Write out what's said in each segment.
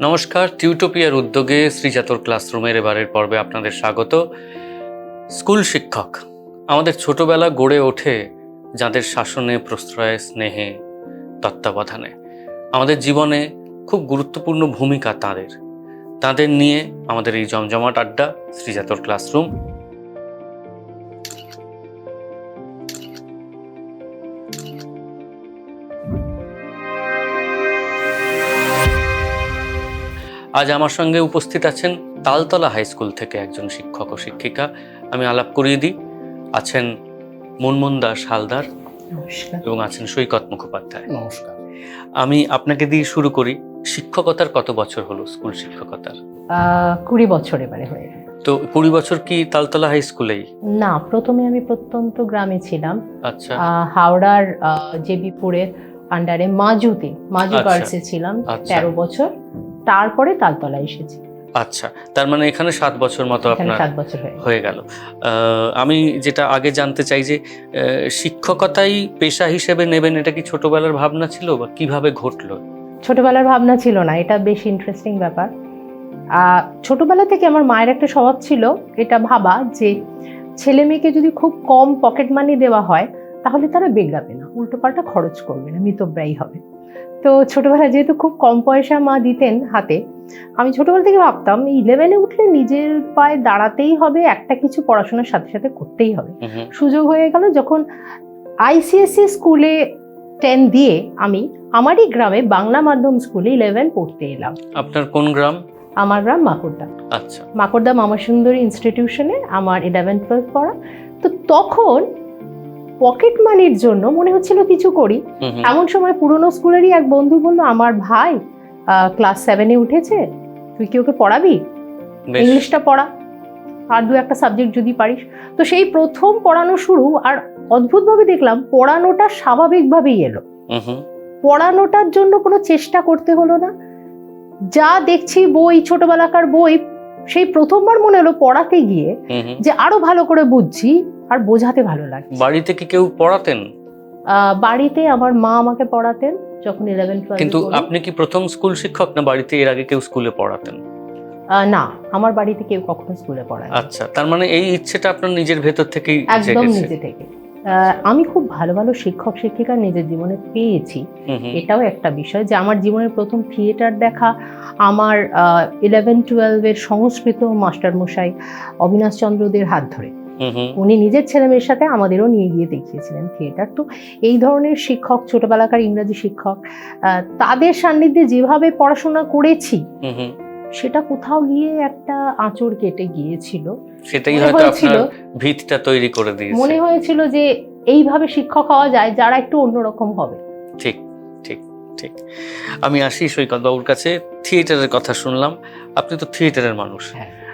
নমস্কার টিউটোপিয়ার উদ্যোগে শ্রীজাতর ক্লাসরুমের এবারের পর্বে আপনাদের স্বাগত। স্কুল শিক্ষক, আমাদের ছোটবেলা গড়ে ওঠে যাদের শাসনে, প্রশ্রয়ে, স্নেহে, তত্ত্বাবধানে। আমাদের জীবনে খুব গুরুত্বপূর্ণ ভূমিকা তাদের। তাদের নিয়ে আমাদের এই জমজমাট আড্ডা, শ্রীজাতর ক্লাসরুম। আজ আমার সঙ্গে উপস্থিত আছেন তালতলা হাই স্কুল থেকে একজন শিক্ষক ও শিক্ষিকা। আমি আলাপ করিয়ে দিই। আছেন মুনমুন দাস হালদার এবং আছেন সৈকত মুখোপাধ্যায়। নমস্কার। আমি আপনাকে দিয়ে শুরু করি শিক্ষকতার কত বছর হলো স্কুল শিক্ষকতার? কুড়ি বছর এবারে হয়ে তো কুড়ি বছর কি তালতলা হাই স্কুলেই? না প্রথমে আমি প্রত্যন্ত গ্রামে ছিলাম। আচ্ছা। হাওড়ার জেবিপুরের আন্ডারে মাজুতে মাজু আচ্ছা। গার্লসে ছিলাম আচ্ছা। তেরো বছর। তারপরে তালতলা এসেছি। আচ্ছা তার মানে এখানে সাত বছর মতো আপনার সাত বছর হয়ে গেল। আমি যেটা আগে জানতে চাই যে শিক্ষকতাই পেশা হিসেবে নেবেন এটা কি ছোটবেলার ভাবনা ছিল বা কীভাবে ঘটলো? ছোটবেলার ভাবনা ছিল না এটা বেশ ইন্টারেস্টিং ব্যাপার। আহ, ছোটবেলা থেকে আমার মায়ের একটা স্বভাব ছিল এটা ভাবা যে ছেলে মেয়েকে যদি খুব কম পকেট মানি দেওয়া হয় তাহলে তারা বেগড়াবে না উল্টোপাল্টা খরচ করবে না মিতব্যয়ী হবে। তো ছোটবেলায় যেহেতু খুব কম পয়সা মা দিতেন হাতে আমি ছোটবেলা থেকে ভাবতাম ইলেভেনে উঠলে নিজের পায়ে দাঁড়াতেই হবে একটা কিছু পড়াশোনার সাথে সাথে করতেই হবে। সুযোগ হয়ে গেল যখন আইসিএসসি স্কুলে টেন দিয়ে আমি আমারই গ্রামে বাংলা মাধ্যম স্কুলে ইলেভেন পড়তে এলাম। আপনার কোন গ্রাম? আমার গ্রাম মাকুড়দা। আচ্ছা। মাকুড়দা মামা সুন্দরী ইনস্টিটিউশনে আমার ইলেভেন টুয়েলভ পড়া। তো তখন পকেট মানির জন্য মনে হচ্ছিল কিছু করি। এমন সময় পুরনো স্কুলেরই এক বন্ধু বলল আমার ভাই ক্লাস সেভেনে উঠেছে তুই কি ওকে পড়াবি? ইংলিশটা পড়া। আর দু একটা সাবজেক্ট যদি পারিস। তো সেই প্রথম পড়ানো শুরু আর অদ্ভুতভাবে দেখলাম পড়ানোটা স্বাভাবিকভাবেই এলো। পড়ানোটার জন্য কোনো চেষ্টা করতে হলো না। যা দেখছি বই ছোটবেলাকার বই সেই প্রথমবার মনে হলো পড়াতে গিয়ে। যে আরও ভালো করে বুঝছি আর বোঝাতে ভালো লাগে বাড়িতে কি কেউ পড়াতেন? বাড়িতে আমার মা আমাকে পড়াতেন যখন ইলেভেন কিন্তু আপনি কি প্রথম স্কুল শিক্ষক না বাড়িতে এর আগে কেউ স্কুলে পড়াতেন? না আমার বাড়িতে কেউ কখনো স্কুলে পড়ায় আচ্ছা তার মানে এই ইচ্ছেটা আপনার নিজের ভেতর থেকেই একদম নিজে থেকে। আমি খুব ভালো ভালো শিক্ষক শিক্ষিকা নিজের জীবনে পেয়েছি। এটাও একটা বিষয় যে আমার জীবনের প্রথম থিয়েটার দেখা আমার ইলেভেন টুয়েলভের সংস্কৃত মাস্টারমশাই অবিনাশ চন্দ্রদের হাত ধরে। উনি নিজের ছেলে মেয়ের সাথে আমাদেরও নিয়ে গিয়ে দেখিয়েছিলেন থিয়েটার তো এই ধরনের শিক্ষক ছোটবেলাকার ইংরাজি শিক্ষক তাদের সান্নিধ্যে যেভাবে পড়াশোনা করেছি। সেটা কোথাও গিয়ে একটা আঁচড় কেটে গিয়েছিল। সেটাই মনে হয়তো হয়েছিল আপনার ভিতটা তৈরি করে দিয়েছে। মনে হয়েছিল যে এইভাবে শিক্ষক হওয়া যায় যারা একটু অন্যরকম হবে। ঠিক ঠিক ঠিক। আমি আসি সৈকত বাবুর কাছে থিয়েটারের কথা শুনলাম। আপনি তো থিয়েটারের মানুষ। হ্যাঁ।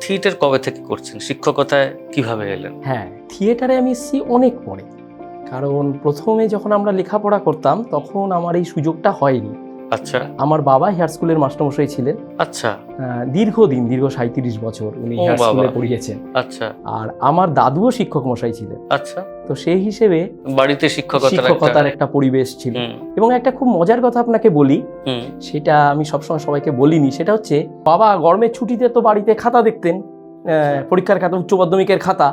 থিয়েটার কবে থেকে করছেন? শিক্ষকতায় কীভাবে এলেন? হ্যাঁ থিয়েটারে আমি এসেছি অনেক পরে। কারণ প্রথমে যখন আমরা লেখাপড়া করতাম, তখন আমার এই সুযোগটা হয়নি। আচ্ছা। আমার বাবা হেয়ার স্কুলের মাস্টারমশাই ছিলেন। আচ্ছা। দীর্ঘদিন দীর্ঘ সাঁত্রিশ বছর উনি হেয়ার স্কুলে পড়িয়েছেন। আচ্ছা। আর আমার দাদুও শিক্ষক মশাই ছিলেন। আচ্ছা। তো সেই হিসেবে বাড়িতে শিক্ষকতার একটা পরিবেশ ছিল। এবং একটা খুব মজার কথা আপনাকে বলি সেটা আমি সবসময় সবাইকে বলিনি সেটা হচ্ছে বাবা গরমের ছুটিতে তো বাড়িতে খাতা দেখতেন আহ, পরীক্ষার খাতা উচ্চ মাধ্যমিকের খাতা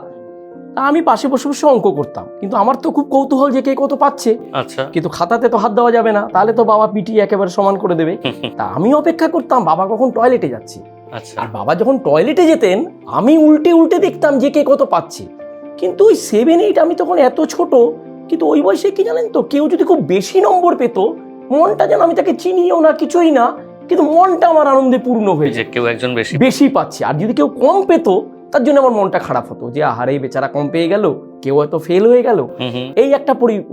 আমি পাশে বসে বসে অঙ্ক করতাম। কিন্তু আমার তো খুব কৌতূহল যে কে কত পাচ্ছে। আচ্ছা। কিন্তু খাতাতে তো হাত দেওয়া যাবে না। তাহলে তো বাবা পিটি একেবারে সমান করে দেবে। তা আমি অপেক্ষা করতাম বাবা কখন টয়লেটে যাচ্ছে। আচ্ছা। আর বাবা যখন টয়লেটে যেতেন আমি উল্টে উল্টে দেখতাম যে কে কত পাচ্ছে। কিন্তু ওই সেভেন এইট আমি তখন এত ছোট কিন্তু ওই বয়সে কি জানেন তো কেউ যদি খুব বেশি নম্বর পেত মনটা যেন আমি তাকে চিনিও না কিছুই না কিন্তু মনটা আমার আনন্দে পূর্ণ হয়েছে যায়। কেউ একজন বেশি বেশি পাচ্ছে। আর যদি কেউ কম পেত তার জন্য আমার মনটা খারাপ হতো যে আহারে বেচারা কম পেয়ে গেল কেউ হয়তো ফেল হয়ে গেল। এই একটা পরি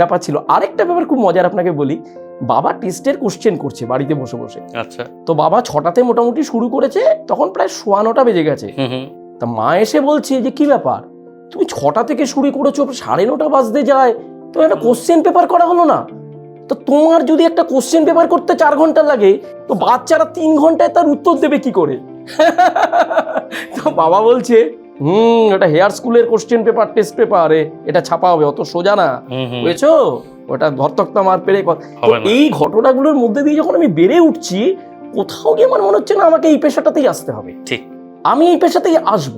ব্যাপার ছিল। আরেকটা ব্যাপার খুব মজার আপনাকে বলি বাবা টেস্টের কোশ্চেন করছে বাড়িতে বসে বসে। আচ্ছা। তো বাবা ছটাতে মোটামুটি শুরু করেছে তখন প্রায় সোয়া নটা বেজে গেছে। তা মা এসে বলছে যে কি ব্যাপার? তুমি ছটা থেকে শুরু করেছ সাড়ে নটা বাজতে যায়। তো একটা কোশ্চেন পেপার করা হলো না। তো তোমার যদি একটা কোশ্চেন পেপার করতে চার ঘণ্টা লাগে তো বাচ্চারা তিন ঘন্টায় তার উত্তর দেবে কি করে? তো বাবা বলছে হুম এটা হেয়ার স্কুলের কোশ্চেন পেপার টেস্ট পেপারে এটা ছাপা হবে অত সোজা না। বুঝেছ? ওটা ধরতক্তা মার পেরে এই ঘটনাগুলোর মধ্যে দিয়ে যখন আমি বেড়ে উঠছি কোথাও গিয়ে আমার মনে হচ্ছে না আমাকে এই পেশাটাতেই আসতে হবে। ঠিক। আমি এই পেশাতেই আসব।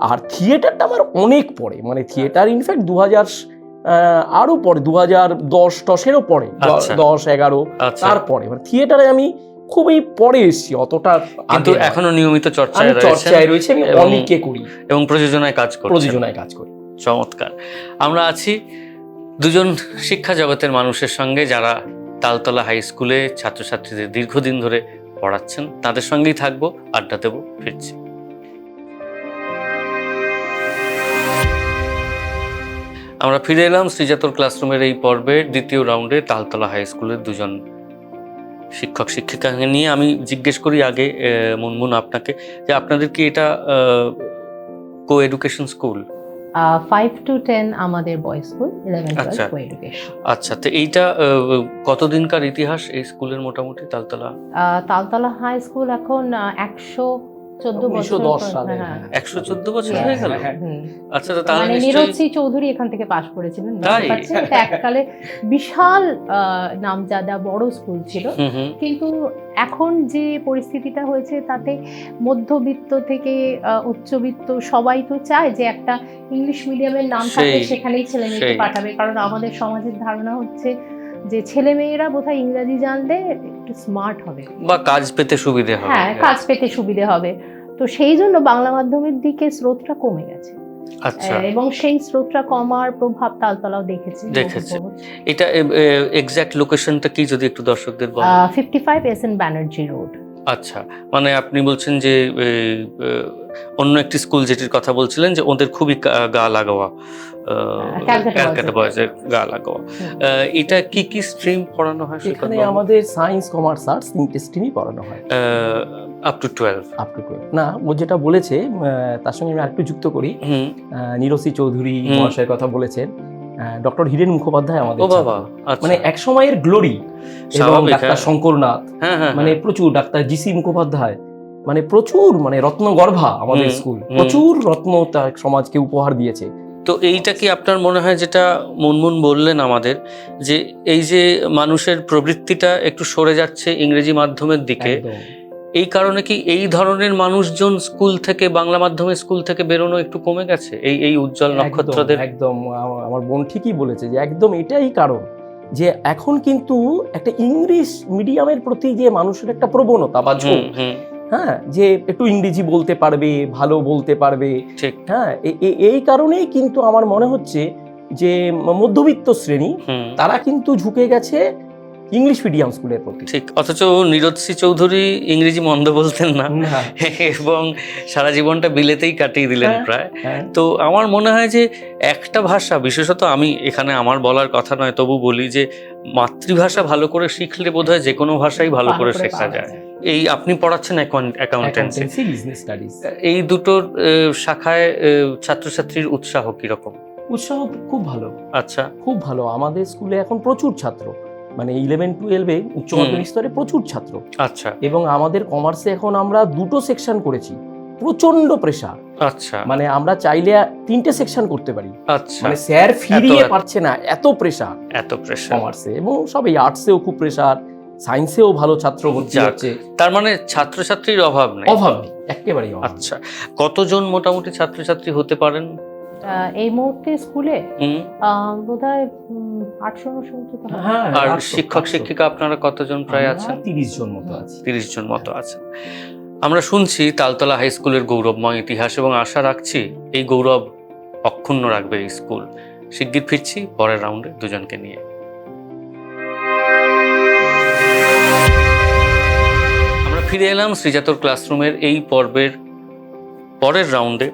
আর থিয়েটারটা আমার অনেক পরে মানে থিয়েটার ইনফ্যাক্ট দু হাজার আরও পরে দু হাজার দশ টসেরও পরে আচ্ছা। দশ এগারো আচ্ছা। তারপরে। মানে থিয়েটারে আমি খুবই পরে এসেছি অতটা কিন্তু এখনও নিয়মিত চর্চায় রয়েছে চর্চায় রয়েছে আমি করি। এবং প্রযোজনায় কাজ করছে প্রযোজনায় কাজ করি। চমৎকার। আমরা আছি দুজন শিক্ষা জগতের মানুষের সঙ্গে যারা তালতলা হাই স্কুলে ছাত্রছাত্রীদের দীর্ঘদিন ধরে পড়াচ্ছেন তাদের সঙ্গেই থাকব আড্ডা দেবো ফিরছি। আমরা ফিরে এলাম শ্রীজাতর ক্লাসরুমের এই পর্বের দ্বিতীয় রাউন্ডে তালতলা হাই স্কুলের দুজন শিক্ষক শিক্ষিকা নিয়ে আমি জিজ্ঞেস করি আগে মুনমুন আপনাকে যে আপনাদের কি এটা coeducation school five to ten আমাদের বয়স স্কুল ইলেভেন আচ্ছা। এডুকেশন আচ্ছা তো এইটা কতদিনকার ইতিহাস এই স্কুলের মোটামুটি তালতলা? তালতলা হাই স্কুল এখন একশো চোদ্দ বছর 1910 সালে। একশো চোদ্দ বছর হয়ে গেল। আচ্ছা তাহলে নিশ্চয়ই নীরজ সিং চৌধুরী এখান থেকে পাশ করেছিলেন? এটা এককালে বিশাল নামজাদা বড় স্কুল ছিল কিন্তু এখন যে পরিস্থিতিটা হয়েছে তাতে মধ্যবিত্ত থেকে আহ, উচ্চবিত্ত সবাই তো চায় যে একটা ইংলিশ মিডিয়ামের নাম থাকে সেখানেই ছেলে মেয়েকে পাঠাবে কারণ আমাদের সমাজের ধারণা হচ্ছে যে ছেলে মেয়েরা বোধহয় ইংরাজি জানলে একটু স্মার্ট হবে। বা কাজ পেতে সুবিধে হবে। হ্যাঁ কাজ পেতে সুবিধে হবে। তো সেই জন্য বাংলা মাধ্যমের দিকে স্রোতটা কমে গেছে। আচ্ছা। এবং সেই স্রোতটা কমার প্রভাব তালতলাও দেখেছে। দেখেছে। এটা এক্সাক্ট লোকেশনটা কি যদি একটু দর্শকদের বলেন? Fifty five S N Banerjee road আচ্ছা মানে আপনি বলছেন যে অন্য একটি স্কুল যেটির কথা বলছিলেন যে ওদের খুবই গা- লাগাওয়া ক্যালকাটা ক্যালকাটা বয়েজের গা লাগাওয়া এটা কি কি স্ট্রিম পড়ানো হয় এখানে আমাদের সায়েন্স কমার্স আর্টস তিনটে স্ট্রিমই পড়ানো হয়। Up to twelve up to twelve না ও যেটা বলেছে তার সঙ্গে আমি আরেকটু যুক্ত করি। নীরসী চৌধুরী মহাশয়ের কথা বলেছেন। ডক্টর হিরেন মুখোপাধ্যায় আমাদের। আচ্ছা মানে এক সময়ের গ্লোরি এবং ডাক্তার হ্যাঁ। শঙ্করনাথ হ্যাঁ হ্যাঁ মানে প্রচুর ডাক্তার জিসি মুখোপাধ্যায় মানে প্রচুর মানে রত্নগর্ভা আমাদের স্কুল প্রচুর রত্ন তার সমাজকে উপহার দিয়েছে তো এইটা কি আপনার মনে হয় যেটা মুনমুন বললেন আমাদের যে এই যে মানুষের প্রবৃত্তিটা একটু সরে যাচ্ছে ইংরেজি মাধ্যমের দিকে। এই কারণে কি এই ধরনের মানুষজন স্কুল থেকে বাংলা মাধ্যমে স্কুল থেকে বেরোনো একটু কমে গেছে? এই এই উজ্জ্বল নক্ষত্রদের একদম আমার বোন ঠিকই বলেছে যে একদম এটাই কারণ যে এখন কিন্তু একটা ইংলিশ মিডিয়ামের প্রতি যে মানুষের একটা প্রবণতা বা ঝোঁক হ্যাঁ যে একটু ইংরেজি বলতে পারবে ভালো বলতে পারবে। ঠিক। হ্যাঁ এই কারণেই কিন্তু আমার মনে হচ্ছে যে মধ্যবিত্ত শ্রেণি তারা কিন্তু ঝুঁকে গেছে ইংলিশ মিডিয়াম স্কুলের প্রতি। ঠিক অথচ নীরজসি চৌধুরী ইংরেজি মন্দ বলতেন না। এবং সারা জীবনটা বিলেতেই কাটিয়ে দিলেন হ্যাঁ। প্রায়। হ্যাঁ, তো আমার মনে হয় যে একটা ভাষা বিশেষত আমি এখানে আমার বলার কথা নয় তবু বলি যে মাতৃভাষা ভালো করে শিখলে বোধহয় যে কোনো ভাষাই ভালো করে শেখা যায়। এই আপনি পড়াচ্ছেন অ্যাকাউন্টেন্সি business studies। এই দুটোর শাখায় ছাত্রছাত্রীর উৎসাহ কীরকম? উৎসাহ খুব ভালো। আচ্ছা। খুব ভালো। আমাদের স্কুলে এখন প্রচুর ছাত্র। মানে ইলেভেন টুয়েলভে উচ্চ মাধ্যমিক স্তরে প্রচুর ছাত্র। আচ্ছা। এবং আমাদের কমার্সে এখন আমরা দুটো সেকশন করেছি। প্রচণ্ড প্রেশার আচ্ছা। মানে আমরা চাইলে তিনটে সেকশন করতে পারি। আচ্ছা। মানে স্যার ফিরিয়ে পারছে না এত প্রেশার এত প্রেশার কমার্সে এবং সব এই আর্টসেও খুব প্রেশার সায়েন্সেও ভালো ছাত্র ভর্তি হচ্ছে। তার মানে ছাত্রছাত্রীর অভাব নেই। অভাব নেই একেবারেই আচ্ছা কতজন মোটামুটি ছাত্রছাত্রী হতে পারেন? এই মুহূর্তে স্কুলে হুম। বোধ হয় আটশো নশো মতো হ্যাঁ আর শিক্ষক শিক্ষিকা আপনারা কতজন প্রায় আমরা আছেন? তিরিশ জন মতো আছি। তিরিশ জন মতো আছেন। আমরা শুনছি তালতলা হাই স্কুলের গৌরবময় ইতিহাস এবং আশা রাখছি এই গৌরব অক্ষুণ্ণ রাখবে এই স্কুল। শিগগির ফিরছি পরের রাউন্ডে দুজনকে নিয়ে। আমরা ফিরে এলাম শ্রীজাতর ক্লাসরুমের এই পর্বের পরের রাউন্ডে।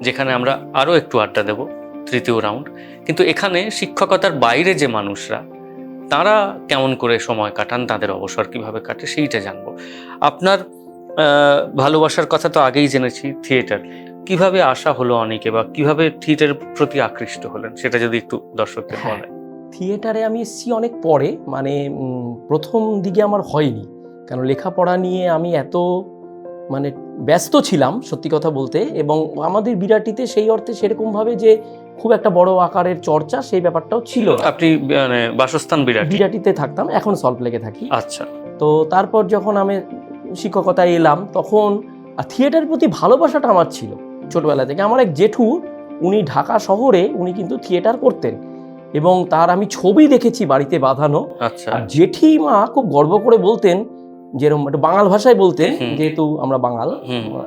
যেখানে আমরা আরও একটু আড্ডা দেব তৃতীয় রাউন্ড কিন্তু এখানে শিক্ষকতার বাইরে যে মানুষরা তারা কেমন করে সময় কাটান তাদের অবসর কীভাবে কাটে সেইটা জানব। আপনার ভালোবাসার কথা তো আগেই জেনেছি থিয়েটার। কীভাবে আসা হলো অনেকে বা কীভাবে থিয়েটারের প্রতি আকৃষ্ট হলেন? সেটা যদি একটু দর্শকদের হ্যাঁ। বলেন। থিয়েটারে আমি এসেছি অনেক পরে মানে প্রথম দিকে আমার হয়নি। কারণ লেখাপড়া নিয়ে আমি এত মানে ব্যস্ত ছিলাম সত্যি কথা বলতে এবং আমাদের বিরাটিতে সেই অর্থে সেরকমভাবে যে খুব একটা বড় আকারের চর্চা সেই ব্যাপারটাও ছিল আপনি মানে বাসস্থান বিরাট? বিরাটিতে থাকতাম এখন সল্ট লেগে থাকি। আচ্ছা। তো তারপর যখন আমি শিক্ষকতায় এলাম তখন থিয়েটারের প্রতি ভালোবাসাটা আমার ছিল ছোটবেলা থেকে। আমার এক জেঠু উনি ঢাকা শহরে উনি কিন্তু থিয়েটার করতেন এবং তার আমি ছবি দেখেছি বাড়িতে বাঁধানো। আচ্ছা। জেঠিমা খুব গর্ব করে বলতেন যেরকম একটা বাঙাল ভাষায় বলতেন যেহেতু আমরা বাঙাল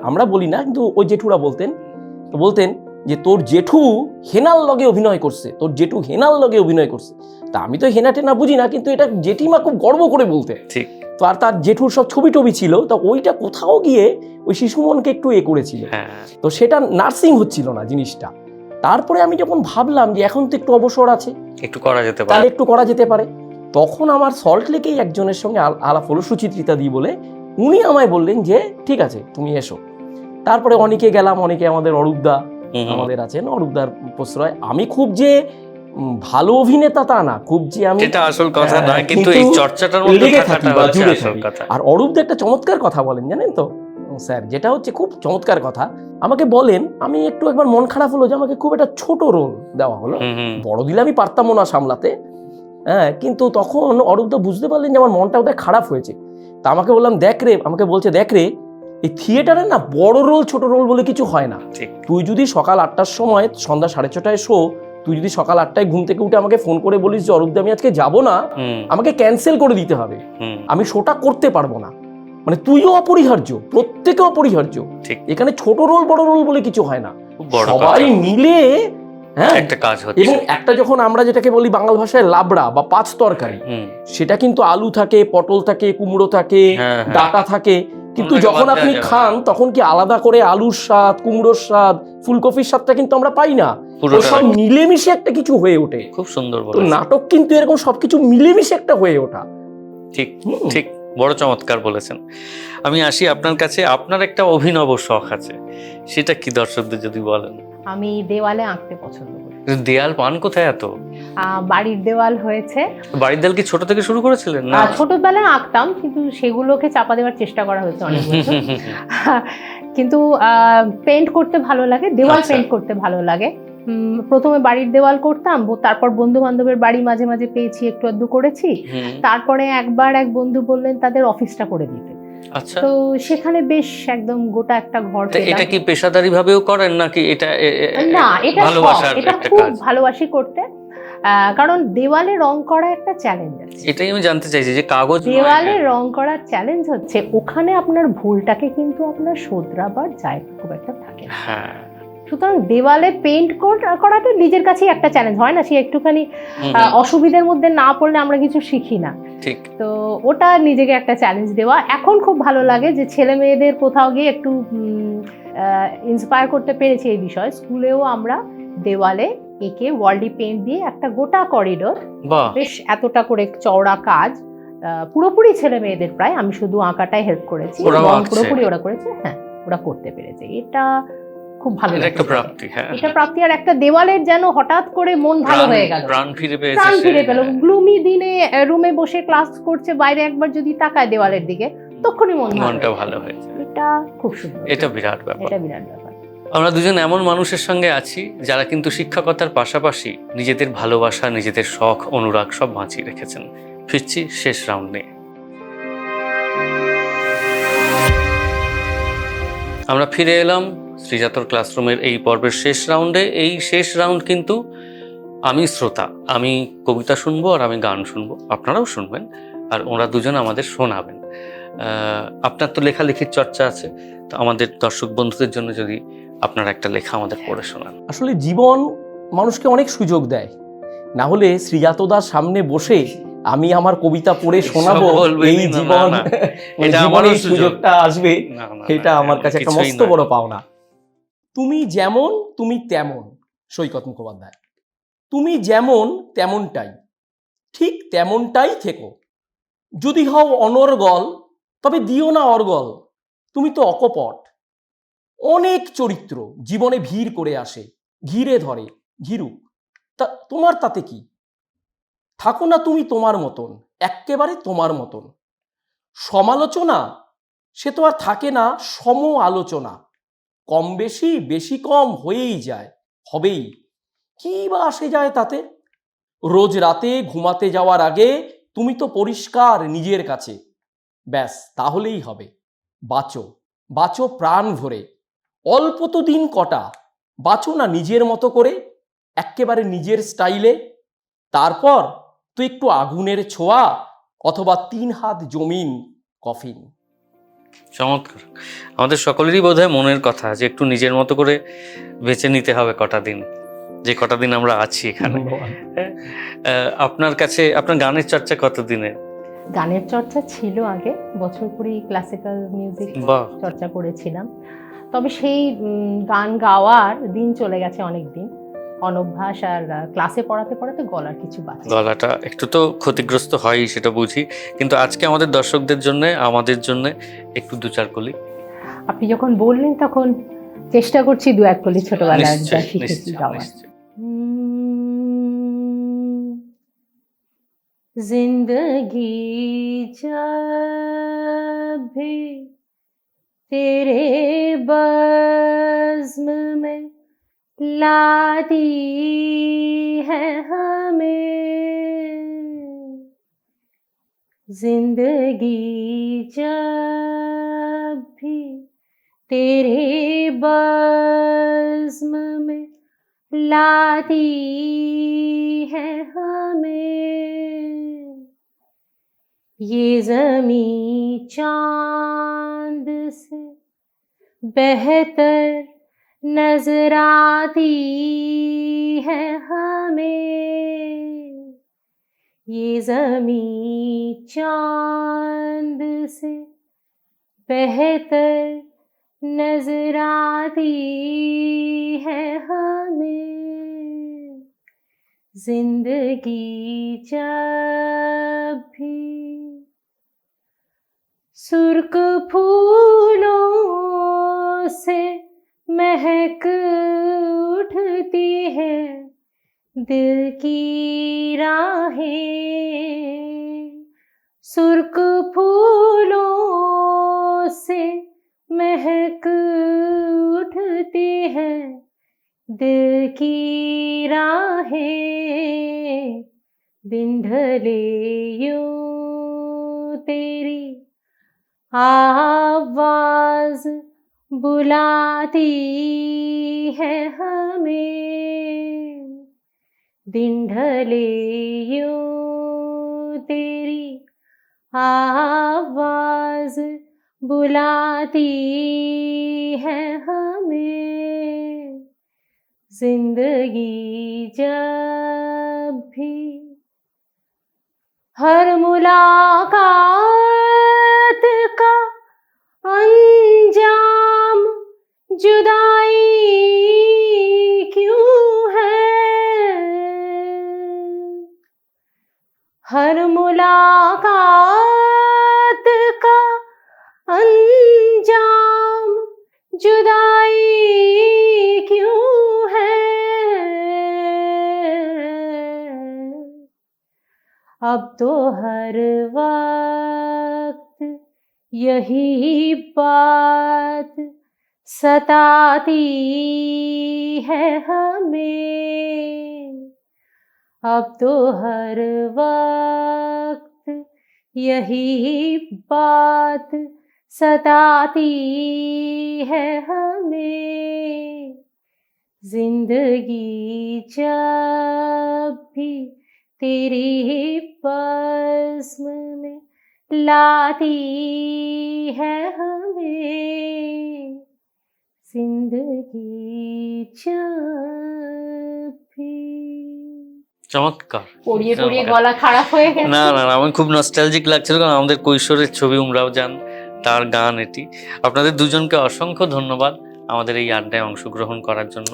আমরা বলি না কিন্তু ওই জেঠুরা বলতেন। তো বলতেন যে তোর জেঠু হেনাল লগে অভিনয় করছে তোর জেঠু হেনাল লগে অভিনয় করছে। তা আমি তো হেনা টেনা বুঝি না কিন্তু এটা জেঠিমা খুব গর্ব করে বলতে ঠিক। তো আর তার জেঠুর সব ছবি টবি ছিল তো ওইটা কোথাও গিয়ে ওই শিশুমনকে একটু এ করেছিল। হ্যাঁ। তো সেটা নার্সিং হচ্ছিল না জিনিসটা। তারপরে আমি যখন ভাবলাম যে এখন তো একটু অবসর আছে। একটু করা যেতে তাহলে পারে একটু করা যেতে পারে। তখন আমার সল্ট লেকেই একজনের সঙ্গে আল- আলাপ হলো সুচিত্রিতা দি বলে। উনি আমায় বললেন যে ঠিক আছে তুমি এসো। তারপরে অনেকে গেলাম অনেকে আমাদের অরূপদা। আমাদের আছেন অরূপদার প্রশ্রয়। আমি খুব যে ভালো অভিনেতা তা না খুব যে আমি আসল কথা হ্যাঁ, নয় কিন্তু এই চর্চাটার মধ্যে আর অরূপদা একটা চমৎকার কথা বলেন জানেন তো? স্যার যেটা হচ্ছে খুব চমৎকার কথা। আমাকে বলেন আমি একটু একবার মন খারাপ হলো যে আমাকে খুব একটা ছোট রোল দেওয়া হলো। বড় দিলে আমি পারতামও না সামলাতে। হ্যাঁ কিন্তু তখন অরূপদা বুঝতে পারলেন যে আমার মনটা ওটা খারাপ হয়েছে। তা আমাকে বললাম দেখ রে আমাকে বলছে দেখ রে এই থিয়েটারে না বড় রোল ছোট রোল বলে কিছু হয় না। তুই যদি সকাল আটটার সময় সন্ধ্যা সাড়ে ছটায় শো তুই যদি সকাল আটটায় ঘুম থেকে উঠে আমাকে ফোন করে বলিস যে অরূপদা আমি আজকে যাব না আমাকে ক্যান্সেল করে দিতে হবে। আমি শোটা করতে পারব না। মানে তুইও অপরিহার্য প্রত্যেকে অপরিহার্য। এখানে ছোট রোল বড় রোল বলে কিছু হয় না। সবাই মিলে হ্যাঁ। একটা কাজ হচ্ছে। এবং একটা যখন আমরা যেটাকে বলি বাংলা ভাষায় লাবড়া বা পাঁচ তরকারি সেটা কিন্তু আলু থাকে পটল থাকে কুমড়ো থাকে হ্যাঁ হ্যাঁ। ডাটা থাকে। কিন্তু যখন আপনি খান তখন কি আলাদা করে আলুর স্বাদ কুমড়োর স্বাদ ফুলকপির স্বাদটা কিন্তু আমরা পাই না। সব মিলেমিশে একটা কিছু হয়ে ওঠে। খুব সুন্দর তো নাটক কিন্তু এরকম সবকিছু মিলেমিশে একটা হয়ে ওঠা। ঠিক। ঠিক। বড় চমৎকার বলেছেন। আমি আসি আপনার কাছে। আপনার একটা অভিনব শখ আছে। সেটা কি দর্শকদের যদি বলেন? আমি দেওয়ালে আঁকতে পছন্দ করি। দেয়াল পান কোথায় এত? বাড়ির দেওয়াল হয়েছে। বাড়ির দেয়াল কি ছোট থেকে শুরু করেছিলেন? না? ছোটবেলায় আঁকতাম কিন্তু সেগুলোকে চাপা দেওয়ার চেষ্টা করা হয়েছে অনেক কিন্তু পেন্ট করতে ভালো লাগে দেওয়াল আচ্ছা। পেন্ট করতে ভালো লাগে। প্রথমে বাড়ির দেওয়াল করতাম তারপর বন্ধু বান্ধবের বাড়ি মাঝে মাঝে পেয়েছি একটু আধটু করেছি। তারপরে একবার এক বন্ধু বললেন তাদের অফিসটা করে দিতে। আচ্ছা। তো সেখানে বেশ একদম গোটা একটা ঘর এটা কি পেশাদারি ভাবেও করেন নাকি এটা না এটা এটা খুব ভালোবাসি করতে। কারণ দেওয়ালে রং করা একটা চ্যালেঞ্জ আছে। এটাই আমি জানতে চাইছি যে কাগজ দেওয়ালে হ্যাঁ। রং করার চ্যালেঞ্জ হচ্ছে ওখানে আপনার ভুলটাকে কিন্তু আপনার শোধরাবার যায় খুব একটা থাকে হ্যাঁ। সুতরাং দেওয়ালে পেন্ট করাটা নিজের কাছেই একটা চ্যালেঞ্জ হয় না সে একটুখানি অসুবিধার মধ্যে না পড়লে আমরা কিছু শিখি না। ঠিক। তো ওটা নিজেকে একটা চ্যালেঞ্জ দেওয়া। এখন খুব ভালো লাগে যে ছেলে মেয়েদের কোথাও গিয়ে একটু ইন্সপায়ার করতে পেরেছি এই বিষয়ে। স্কুলেও আমরা দেওয়ালে এঁকে ওয়ার্ল্ডি পেন্ট দিয়ে একটা গোটা করিডোর বেশ এতটা করে চওড়া কাজ। পুরোপুরি ছেলে মেয়েদের প্রায়। আমি শুধু আঁকাটাই হেল্প করেছি। পুরোপুরি ওরা করেছে। হ্যাঁ ওরা করতে পেরেছে। এটা খুব ভালো একটা প্রাপ্তি হ্যাঁ। এটা প্রাপ্তি আর একটা দেওয়ালের যেন হঠাৎ করে মন ভালো হয়ে গেল। প্রাণ ফিরে পেয়েছে প্রাণ ফিরে পেল। হ্যাঁ। গ্লুমি দিনে রুমে বসে ক্লাস করছে বাইরে একবার যদি তাকায় দেওয়ালের দিকে তখনই মন ভালো মনটা হয়ে ভালো যায়। হয়েছে এটা খুব সুন্দর। এটা বিরাট ব্যাপার। এটা বিরাট ব্যাপার। আমরা দুজন এমন মানুষের সঙ্গে আছি যারা কিন্তু শিক্ষকতার পাশাপাশি নিজেদের ভালোবাসা নিজেদের শখ অনুরাগ সব বাঁচিয়ে রেখেছেন। ফিরছি শেষ রাউন্ড নিয়ে আমরা ফিরে এলাম। শ্রীজাতর ক্লাসরুমের এই পর্বের শেষ রাউন্ডে এই শেষ রাউন্ড কিন্তু আমি শ্রোতা আমি কবিতা শুনব আর আমি গান শুনব। আপনারাও শুনবেন আর ওরা দুজন আমাদের শোনাবেন। আপনার তো লেখালেখির চর্চা আছে তো আমাদের দর্শক বন্ধুদের জন্য যদি আপনার একটা লেখা আমাদের পড়ে শোনান। আসলে জীবন মানুষকে অনেক সুযোগ দেয়। না হলে শ্রীজাতদার সামনে বসে আমি আমার কবিতা পড়ে শোনাবো এই জীবন না, না। এটা আমারও সুযোগটা আসবে এটা আমার কাছে একটা মস্ত বড় পাওনা। তুমি যেমন, তুমি তেমন, সৈকত মুখোপাধ্যায়। তুমি যেমন, তেমনটাই। ঠিক তেমনটাই থেকো। যদি হও অনর্গল, তবে দিও না অর্গল। তুমি তো অকপট। অনেক চরিত্র জীবনে ভিড় করে আসে, ঘিরে ধরে, ঘিরুক। তা তোমার তাতে কি? থাকো না তুমি তোমার মতন, এক্কেবারে তোমার মতন। সমালোচনা, সে তো আর থাকে না সম আলোচনা কম বেশি বেশি কম হয়েই যায়, হবেই। কি বা আসে যায় তাতে? রোজ রাতে ঘুমাতে যাওয়ার আগে তুমি তো পরিষ্কার নিজের কাছে। ব্যাস, তাহলেই হবে। বাঁচো বাঁচো প্রাণ ভরে। অল্প তো দিন কটা, বাঁচো না নিজের মতো করে, এক্কেবারে নিজের স্টাইলে। তারপর তো একটু আগুনের ছোঁয়া অথবা তিন হাত জমিন কফিন। চমৎকার। আমাদের সকলেরই বোধ হয় মনের কথা যে একটু নিজের মতো করে বেছে নিতে হবে কটা দিন যে কটা দিন আমরা আছি এখানে। আহ, আপনার কাছে আপনার গানের চর্চা কত দিনের? গানের চর্চা ছিল আগে বছর কুড়ি ক্লাসিক্যাল মিউজিক বাহ। চর্চা করেছিলাম। তবে সেই গান গাওয়ার দিন চলে গেছে অনেক দিন অনভ্যাস আর আহ, ক্লাসে পড়াতে পড়াতে গলার কিছু বাজে গলাটা একটু তো ক্ষতিগ্রস্ত হয়ই সেটা বুঝি কিন্তু আজকে আমাদের দর্শকদের জন্য আমাদের জন্য একটু দু চার কলি আপনি যখন বললেন তখন চেষ্টা করছি দু এক কলি ছোটবেলায় যা নিশ্চয়ই শিখেছি নিশ্চয়ই গাওয়ার নিশ্চয়ই जिंदगी जब भी तेरे बज़्म में लाती है हमें। ज़िंदगी जब भी तेरे बज़्म में लाती है हमें, ये जमी चाँद से बेहतर नज़र आती है हमें। ये जमी चाँद से बेहतर नज़र आती है हमें। ज़िंदगी जब भी सुर्ख फूलों से महक उठती है दिल की राहें। सुर्ख फूलों से महक उठती है दिल की राहें। दिन ढले यूँ तेरी आवाज़ बुलाती है हमें। दिन ढले यूँ तेरी आवाज़ बुलाती है हमें। ज़िंदगी जब भी हर मुलाकात का अंजाम सताती है हमें। अब तो हर वक्त यही बात सताती है हमें। ज़िंदगी जब भी तेरी बज़्म में लाती है हमें। চমৎকার। পড়িয়ে পড়িয়ে গলা খারাপ হয়ে গেছে। না না না আমার খুব নস্টালজিক লাগছিল কারণ আমাদের কৈশোরের ছবি উমরাও যান তার গান এটি। আপনাদের দুজনকে অসংখ্য ধন্যবাদ আমাদের এই আড্ডায় অংশগ্রহণ করার জন্য।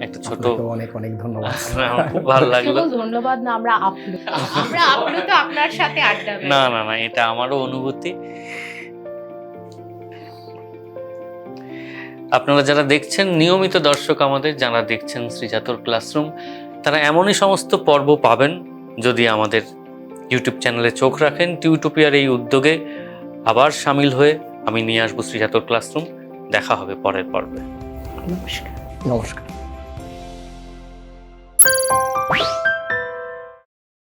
একটা ছোট অনেক অনেক ধন্যবাদ। খুব ভালো লাগল। ধন্যবাদ না আমরা আপ্লুত। আমরা আপ্লুত আপনার সাথে আড্ডা না না না এটা আমারও অনুভূতি। আপনারা যারা দেখছেন নিয়মিত দর্শক আমাদের যারা দেখছেন শ্রীজাতর ক্লাসরুম তারা এমনই সমস্ত পর্ব পাবেন যদি আমাদের ইউটিউব চ্যানেলে চোখ রাখেন। টিউটোপিয়ার এই উদ্যোগে আবার সামিল হয়ে আমি নিয়ে আসব শ্রীজাতর ক্লাসরুম। দেখা হবে পরের পর্বে। নমস্কার। নমস্কার।